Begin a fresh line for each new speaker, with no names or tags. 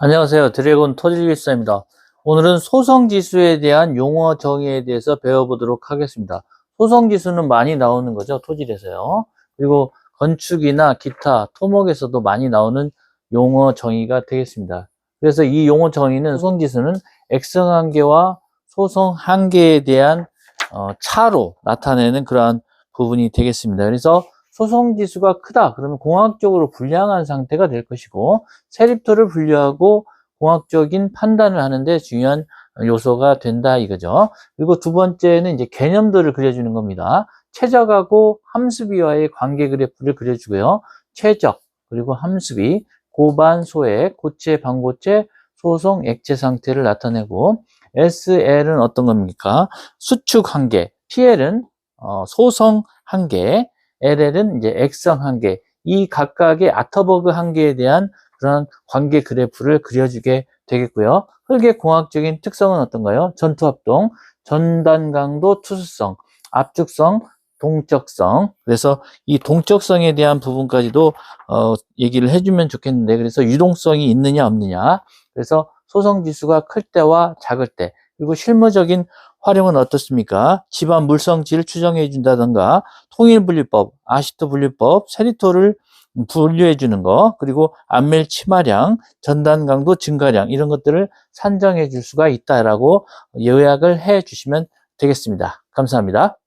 안녕하세요. 드래곤 토질일사입니다. 오늘은 소성지수에 대한 용어 정의에 대해서 배워보도록 하겠습니다. 소성지수는 많이 나오는 거죠. 토질에서요. 그리고 건축이나 기타, 토목에서도 많이 나오는 용어 정의가 되겠습니다. 그래서 이 용어 정의는 소성지수는 액성 한계와 소성 한계에 대한 어, 차로 나타내는 그러한 부분이 되겠습니다. 그래서 소성지수가 크다. 그러면 공학적으로 불량한 상태가 될 것이고 세립토를 분류하고 공학적인 판단을 하는데 중요한 요소가 된다 이거죠. 그리고 두 번째는 이제 개념들을 그려주는 겁니다. 최적하고 함수비와의 관계 그래프를 그려주고요. 최적 그리고 함수비, 고반, 소액, 고체, 반고체, 소성, 액체 상태를 나타내고 SL은 어떤 겁니까? 수축 한계, PL은 어, 소성 한계, LL은 이제 액성 한계, 이 각각의 아터버그 한계에 대한 그런 관계 그래프를 그려주게 되겠고요. 흙의 공학적인 특성은 어떤가요? 전투합동, 전단 강도, 투수성, 압축성, 동적성. 그래서 이 동적성에 대한 부분까지도 어, 얘기를 해주면 좋겠는데, 그래서 유동성이 있느냐 없느냐. 그래서 소성 지수가 클 때와 작을 때, 그리고 실무적인 활용은 어떻습니까? 집안 물성지를 추정해 준다던가 통일분리법, 아시토 분리법, 세리토를 분류해 주는 거, 그리고 안멜 치마량, 전단 강도 증가량 이런 것들을 산정해 줄 수가 있다라고 요약을 해 주시면 되겠습니다. 감사합니다.